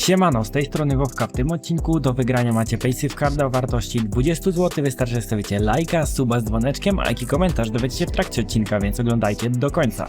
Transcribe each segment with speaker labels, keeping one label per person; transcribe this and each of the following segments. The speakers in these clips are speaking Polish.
Speaker 1: Siemano, z tej strony Wowka. W tym odcinku do wygrania macie Card o wartości 20 zł. Wystarczy, że stawicie lajka, suba z dzwoneczkiem, a jaki komentarz dowiecie się w trakcie odcinka, więc oglądajcie do końca.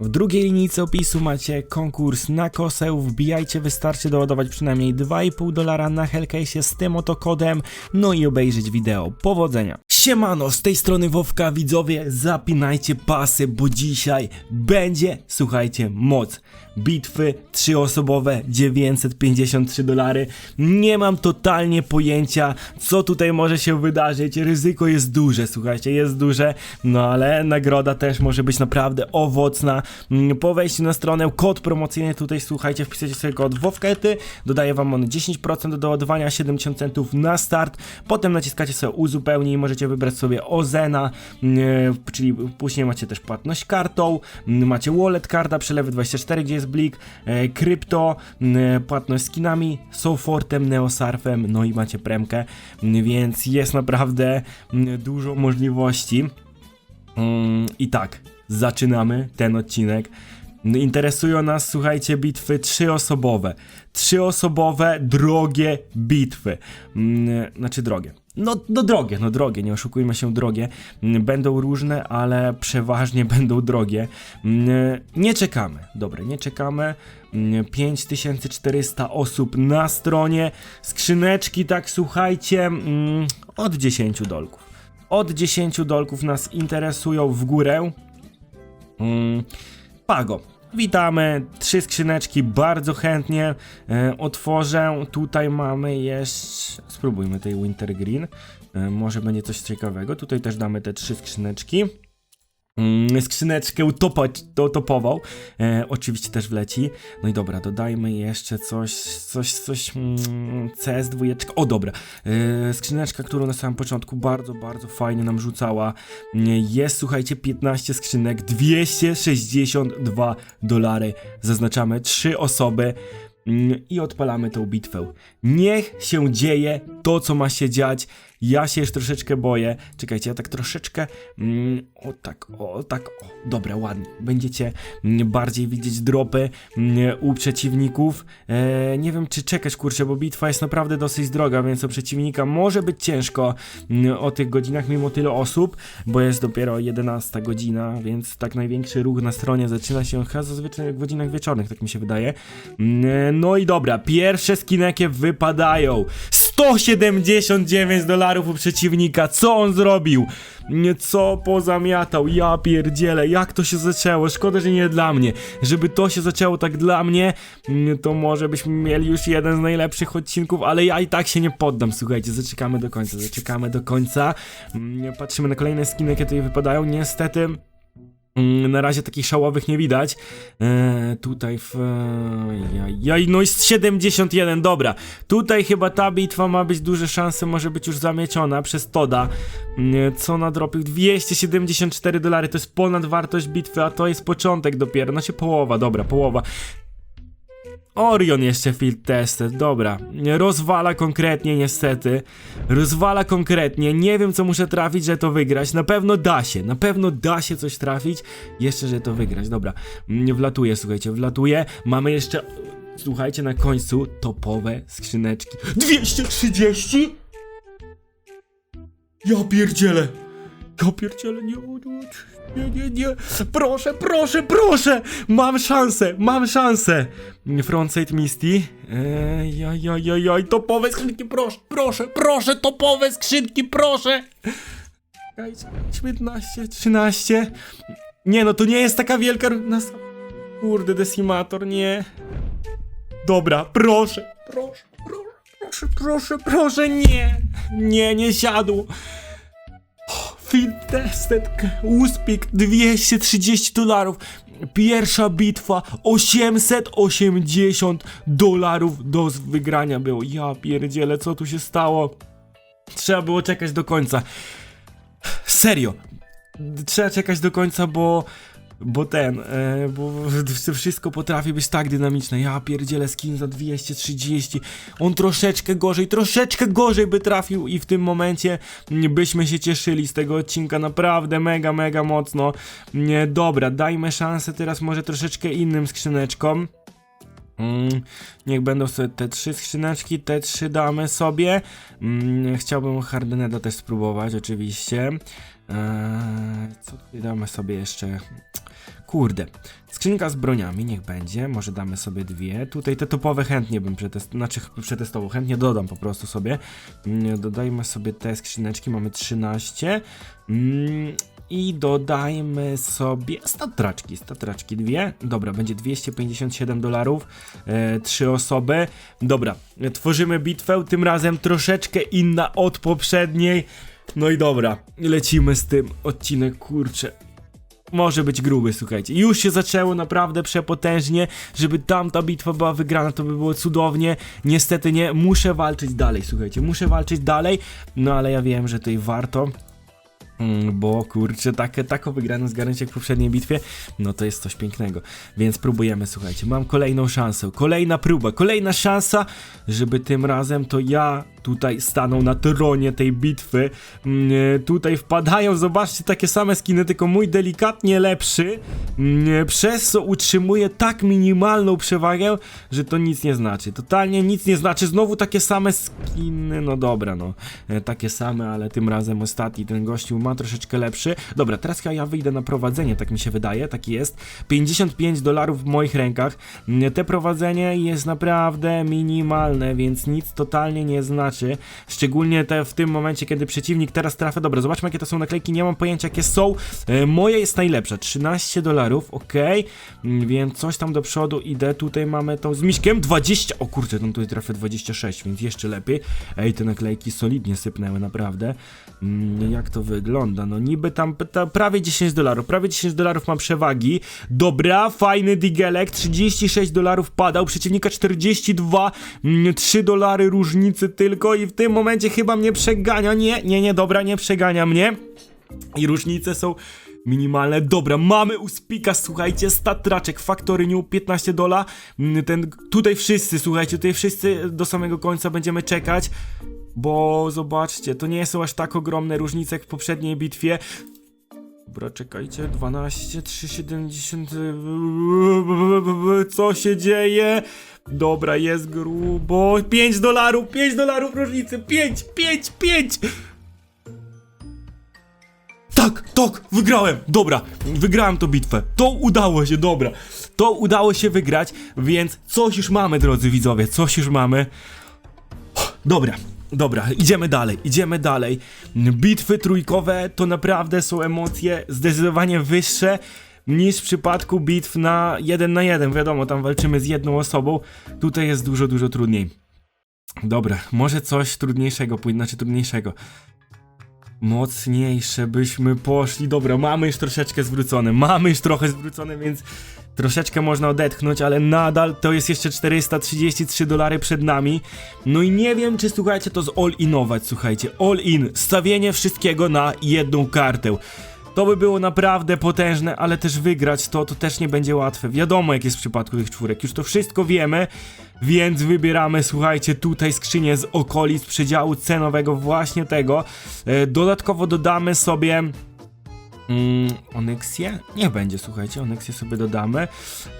Speaker 1: W drugiej linijce opisu macie konkurs na koseł. Wbijajcie, wystarczy doładować przynajmniej 2,5 dolara na Hellcase z tym oto kodem, no i obejrzeć wideo. Powodzenia! Siemano, z tej strony Wowka, widzowie, zapinajcie pasy, bo dzisiaj będzie, słuchajcie, moc. Bitwy trzyosobowe, 953 dolary. Nie mam totalnie pojęcia, co tutaj może się wydarzyć. Ryzyko jest duże, słuchajcie, jest duże, no ale nagroda też może być naprawdę owocna. Mm, Po wejściu na stronę, kod promocyjny tutaj, słuchajcie, wpiszecie sobie kod WOWKETY, dodaje wam on 10% do ładowania, 70 centów na start, potem naciskacie sobie uzupełnij i możecie wybrać sobie Ozena, mm, czyli później macie też płatność kartą, mm, macie wallet karta, przelewy 24, gdzie jest blik, e, krypto, mm, płatność skinami, Sofortem, Neosarfem, no i macie premkę, więc jest naprawdę dużo możliwości. I tak, zaczynamy ten odcinek. Interesują nas, słuchajcie, bitwy trzyosobowe. Trzyosobowe, drogie bitwy. Mm, Znaczy drogie. No, no drogie, no drogie, nie oszukujmy się, drogie. Mm, Będą różne, ale przeważnie będą drogie. Mm, Nie czekamy, dobra, nie czekamy. Mm, 5400 osób na stronie. Skrzyneczki, tak słuchajcie, od 10 dolków. Od 10 dolków nas interesują w górę. Pago. Witamy, trzy skrzyneczki, bardzo chętnie e, otworzę. Tutaj mamy jeszcze. Spróbujmy tej Wintergreen. E, może będzie coś ciekawego. Tutaj też damy te trzy skrzyneczki. Mm, skrzyneczkę topo, to, topową. E, oczywiście też wleci. No i dobra, dodajmy jeszcze coś, coś, coś. Mm, CS2. O, dobra. E, skrzyneczka, którą na samym początku bardzo, bardzo fajnie nam rzucała. Mm, Jest, słuchajcie, 15 skrzynek, 262 dolary. Zaznaczamy trzy osoby. Mm, I odpalamy tą bitwę. Niech się dzieje to, co ma się dziać. Ja się już troszeczkę boję. Czekajcie, ja tak troszeczkę. Mm, o tak, o tak, o. Dobra, ładnie. Będziecie mm, bardziej widzieć dropy mm, u przeciwników. E, nie wiem, czy czekać, kurczę, bo bitwa jest naprawdę dosyć droga, więc o przeciwnika może być ciężko mm, o tych godzinach, mimo tyle osób, bo jest dopiero 11 godzina, więc tak największy ruch na stronie zaczyna się chyba zazwyczaj w godzinach wieczornych, tak mi się wydaje. Mm, No i dobra, pierwsze skineki wypadają. 179 dolarów u przeciwnika. Co on zrobił? Co pozamiatał? Ja pierdzielę, jak to się zaczęło? Szkoda, że nie dla mnie. Żeby to się zaczęło tak dla mnie, to może byśmy mieli już jeden z najlepszych odcinków, ale ja i tak się nie poddam. Słuchajcie, zaczekamy do końca, zaczekamy do końca. Mm, Patrzymy na kolejne skiny, jakie tutaj wypadają. Niestety. Mm, Na razie takich szałowych nie widać. Eee, tutaj w. Jaj, no jest 71, dobra. Tutaj chyba ta bitwa ma być duże szanse, może być już zamieciona przez Toda. Mm, Co nadrobił? 274 dolary, to jest ponad wartość bitwy, a to jest początek dopiero. Znaczy połowa, dobra, połowa. Orion jeszcze field tested, dobra. Rozwala konkretnie niestety. Rozwala konkretnie. Nie wiem co muszę trafić, że to wygrać. Na pewno da się. Na pewno da się coś trafić. Jeszcze, że to wygrać. Dobra. Mm, Wlatuje, słuchajcie, wlatuje. Mamy jeszcze, słuchajcie, na końcu topowe skrzyneczki. 230? Ja pierdzielę. Ja pierdzielę, nie, nie, nie, nie. Proszę, proszę, proszę. Mam szansę, mam szansę. Frontside Misty. Ej, jaj, jaj, jaj, jaj, topowe skrzynki, proszę, proszę, proszę, topowe skrzynki, proszę. Czekajcie, 19, 13. Nie no, to nie jest taka wielka... Kurde, decimator, nie. Dobra, proszę, proszę, proszę, proszę, proszę, proszę, nie. Nie, nie siadło. Fit tested, Uspik 230 dolarów. Pierwsza bitwa 880 dolarów do wygrania było. Ja pierdzielę, co tu się stało? Trzeba było czekać do końca. Serio. Trzeba czekać do końca, bo Bo ten, e, bo wszystko potrafi być tak dynamiczne. Ja pierdzielę skin za 230. On troszeczkę gorzej, troszeczkę gorzej by trafił i w tym momencie byśmy się cieszyli z tego odcinka naprawdę mega, mega mocno. Dobra, dajmy szansę teraz może troszeczkę innym skrzyneczkom. Mm, niech będą sobie te trzy skrzyneczki, te trzy damy sobie. Mm, chciałbym Hardeneda też spróbować, oczywiście. Eee, co tutaj damy sobie jeszcze? Kurde. Skrzynka z broniami, niech będzie. Może damy sobie dwie. Tutaj te topowe chętnie bym przetestował. Znaczy przetestował, chętnie dodam po prostu sobie. Mm, Dodajmy sobie te skrzyneczki, mamy 13. Mm, I dodajmy sobie statraczki. Statraczki dwie. Dobra, będzie 257 dolarów. E, trzy osoby. Dobra, tworzymy bitwę. Tym razem troszeczkę inna od poprzedniej. No i dobra, lecimy z tym. Odcinek, kurczę, może być gruby, słuchajcie. Już się zaczęło naprawdę przepotężnie, żeby tamta bitwa była wygrana, to by było cudownie. Niestety nie, muszę walczyć dalej, słuchajcie, muszę walczyć dalej, no ale ja wiem, że tutaj warto. Mm, Bo kurczę, takie, taką wygraną zgarnąć jak w poprzedniej bitwie, no to jest coś pięknego. Więc próbujemy, słuchajcie. Mam kolejną szansę, kolejna próba, kolejna szansa, żeby tym razem to ja tutaj stanął na tronie tej bitwy. Mm, e, Tutaj wpadają, zobaczcie, takie same skiny, tylko mój delikatnie lepszy, mm, e, przez co utrzymuje tak minimalną przewagę, że to nic nie znaczy. Totalnie nic nie znaczy. Znowu takie same skiny, no dobra, no. E, Takie same, ale tym razem ostatni ten gościu ma troszeczkę lepszy. Dobra, teraz ja wyjdę na prowadzenie, tak mi się wydaje, tak jest. 55 dolarów w moich rękach. Mm, Te prowadzenie jest naprawdę minimalne, więc nic totalnie nie znaczy. Szczególnie te w tym momencie, kiedy przeciwnik teraz trafia. Dobra, zobaczmy jakie to są naklejki, nie mam pojęcia jakie są. E, moje jest najlepsza, 13 dolarów, ok. Więc coś tam do przodu idę. Tutaj mamy tą z miśkiem 20. O kurczę, tam tutaj trafię 26, więc jeszcze lepiej. Ej, te naklejki solidnie sypnęły, naprawdę. Mm, jak to wygląda? No niby tam ta, prawie 10 dolarów, prawie 10 dolarów mam przewagi. Dobra, fajny digelek, 36 dolarów padał, przeciwnika 42, mm, 3 dolary różnicy tylko i w tym momencie chyba mnie przegania. Nie, nie, nie, dobra, nie przegania mnie. I różnice są minimalne. Dobra, mamy u Spika, słuchajcie, statraczek, Factory New, 15 dola. Mm, Ten, tutaj wszyscy, słuchajcie, tutaj wszyscy do samego końca będziemy czekać. Bo zobaczcie, to nie są aż tak ogromne różnice jak w poprzedniej bitwie. Dobra, czekajcie, 12, 370. Co się dzieje? Dobra, jest grubo. 5 dolarów, 5 dolarów różnicy, 5, 5, 5! Tak, tak, wygrałem! Dobra, wygrałem tą bitwę. To udało się, dobra. To udało się wygrać, więc coś już mamy, drodzy widzowie, coś już mamy. Dobra, dobra, idziemy dalej, idziemy dalej. Bitwy trójkowe to naprawdę są emocje zdecydowanie wyższe niż w przypadku bitw na jeden na jeden. Wiadomo, tam walczymy z jedną osobą. Tutaj jest dużo, dużo trudniej. Dobra, może coś trudniejszego znaczy trudniejszego. Mocniejsze byśmy poszli. Dobra, mamy już troszeczkę zwrócone. Mamy już trochę zwrócone, więc troszeczkę można odetchnąć, ale nadal to jest jeszcze 433 dolary przed nami. No i nie wiem, czy słuchajcie, to z all-inować, słuchajcie. All-in. Stawienie wszystkiego na jedną kartę. To by było naprawdę potężne, ale też wygrać to, to też nie będzie łatwe. Wiadomo, jak jest w przypadku tych czwórek. Już to wszystko wiemy, więc wybieramy, słuchajcie, tutaj skrzynię z okolic przedziału cenowego właśnie tego. E, Dodatkowo dodamy sobie Mm, Onyxie? Niech będzie, słuchajcie, Onyxie sobie dodamy.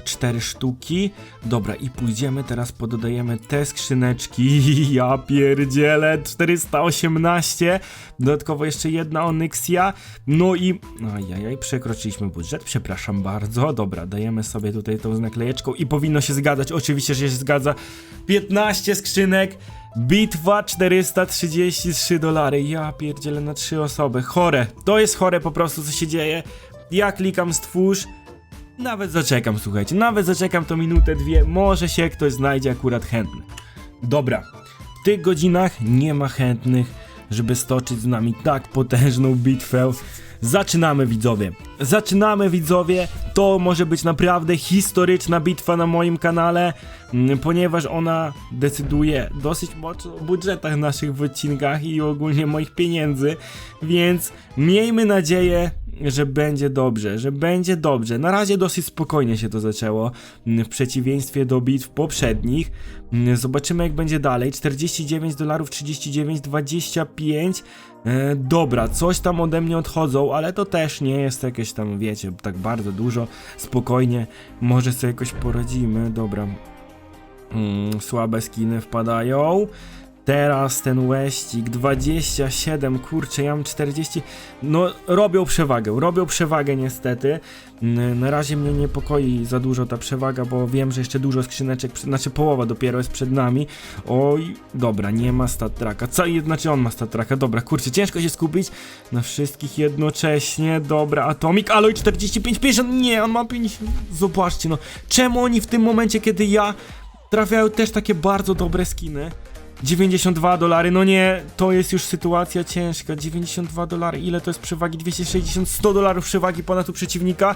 Speaker 1: Cztery sztuki. Dobra, i pójdziemy teraz, pododajemy te skrzyneczki. Ja pierdzielę, 418. Dodatkowo jeszcze jedna Onyxia. No i... Ajajaj, przekroczyliśmy budżet, przepraszam bardzo. Dobra, dajemy sobie tutaj tą naklejeczką i powinno się zgadzać. Oczywiście, że się zgadza. 15 skrzynek. Bitwa 433 dolary. Ja pierdzielę na trzy osoby. Chore. To jest chore po prostu, co się dzieje. Ja klikam stwórz. Nawet zaczekam, słuchajcie. Nawet zaczekam to minutę, dwie. Może się ktoś znajdzie akurat chętny. Dobra. W tych godzinach nie ma chętnych, żeby stoczyć z nami tak potężną bitwę. Zaczynamy widzowie. Zaczynamy widzowie. To może być naprawdę historyczna bitwa na moim kanale, mm, ponieważ ona decyduje dosyć mocno o budżetach naszych w odcinkach i ogólnie moich pieniędzy. Więc miejmy nadzieję, że będzie dobrze, że będzie dobrze. Na razie dosyć spokojnie się to zaczęło, mm, w przeciwieństwie do bitw poprzednich. Mm, Zobaczymy jak będzie dalej. 49 dolarów, 39, 25. E, dobra, coś tam ode mnie odchodzą, ale to też nie jest jakieś tam, wiecie, tak bardzo dużo. Spokojnie, może sobie jakoś poradzimy. Dobra. Mm, słabe skiny wpadają. Teraz ten Westik 27, kurczę, ja mam 40. No, robią przewagę, robią przewagę niestety. Mm, Na razie mnie niepokoi za dużo ta przewaga, bo wiem, że jeszcze dużo skrzyneczek, znaczy połowa dopiero jest przed nami. Oj, dobra, nie ma statraka. Co, znaczy on ma statraka, dobra, kurczę, ciężko się skupić na wszystkich jednocześnie. Dobra, Atomic, Alloy 45, 50, nie, on ma 50. Zobaczcie, no, czemu oni w tym momencie, kiedy ja trafiają też takie bardzo dobre skiny? 92 dolary, no nie, to jest już sytuacja ciężka. 92 dolary, ile to jest przewagi? 260, 100 dolarów przewagi ponad u przeciwnika.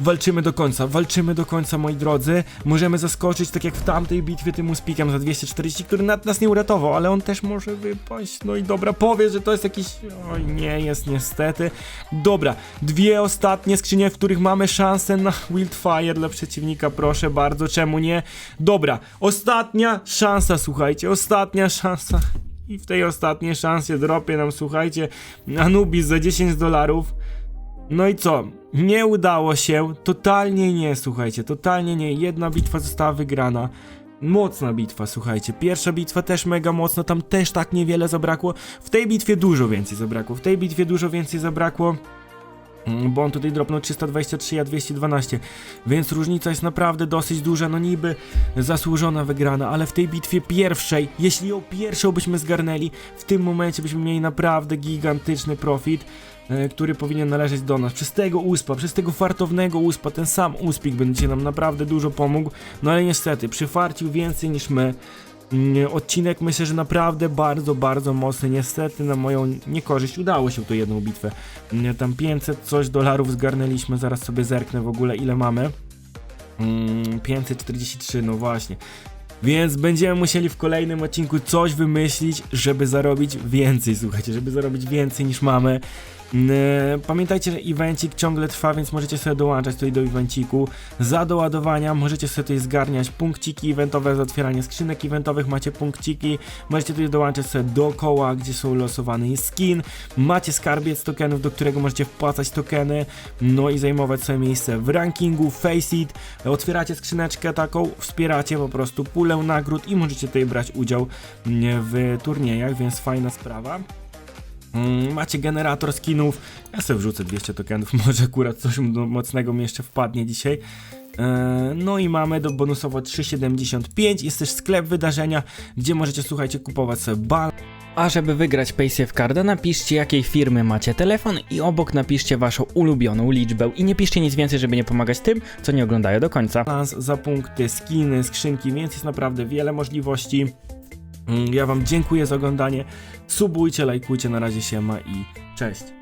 Speaker 1: Walczymy do końca, walczymy do końca, moi drodzy. Możemy zaskoczyć, tak jak w tamtej bitwie tym uspikiem za 240, który nad nas nie uratował, ale on też może wypaść. No i dobra, powie, że to jest jakiś... Oj, nie jest niestety. Dobra, dwie ostatnie skrzynie, w których mamy szansę na Wildfire dla przeciwnika, proszę bardzo, czemu nie? Dobra, ostatnia szansa, słuchajcie, ostatnia szansa. I w tej ostatniej szansie dropie nam, słuchajcie, Anubis za 10 dolarów. No i co? Nie udało się, totalnie nie, słuchajcie, totalnie nie. Jedna bitwa została wygrana. Mocna bitwa, słuchajcie. Pierwsza bitwa też mega mocna, tam też tak niewiele zabrakło. W tej bitwie dużo więcej zabrakło. W tej bitwie dużo więcej zabrakło. Mm, Bo on tutaj dropnął 323, a 212, więc różnica jest naprawdę dosyć duża, no niby zasłużona wygrana, ale w tej bitwie pierwszej, jeśli ją pierwszą byśmy zgarnęli, w tym momencie byśmy mieli naprawdę gigantyczny profit, e, który powinien należeć do nas. Przez tego uspa, przez tego fartownego uspa, ten sam uspik będzie nam naprawdę dużo pomógł, no ale niestety, przyfarcił więcej niż my. Mm, Odcinek myślę, że naprawdę bardzo, bardzo mocny. Niestety na moją niekorzyść udało się tu jedną bitwę. Mm, Tam 500 coś dolarów zgarnęliśmy, zaraz sobie zerknę w ogóle ile mamy. Mm, 543, no właśnie. Więc będziemy musieli w kolejnym odcinku coś wymyślić, żeby zarobić więcej, słuchajcie, żeby zarobić więcej niż mamy. Pamiętajcie, że evencik ciągle trwa, więc możecie sobie dołączać tutaj do evenciku. Za doładowania możecie sobie tutaj zgarniać punkciki eventowe, za otwieranie skrzynek eventowych macie punkciki. Możecie tutaj dołączać sobie dookoła, gdzie są losowany skin. Macie skarbiec tokenów, do którego możecie wpłacać tokeny, no i zajmować sobie miejsce w rankingu, face it. Otwieracie skrzyneczkę taką, wspieracie po prostu pulę nagród i możecie tutaj brać udział w turniejach, więc fajna sprawa. Mm, Macie generator skinów. Ja sobie wrzucę 200 tokenów, może akurat coś m- mocnego mi jeszcze wpadnie dzisiaj. Eee, No i mamy do bonusowo 3,75. Jest też sklep wydarzenia, gdzie możecie, słuchajcie, kupować sobie bal.
Speaker 2: A żeby wygrać Paysafe Carda, napiszcie jakiej firmy macie telefon i obok napiszcie waszą ulubioną liczbę. I nie piszcie nic więcej, żeby nie pomagać tym, co nie oglądają do końca.
Speaker 1: balans za punkty, skiny, skrzynki, więc jest naprawdę wiele możliwości. Mm, Ja Wam dziękuję za oglądanie. Subujcie, lajkujcie, na razie się ma i cześć.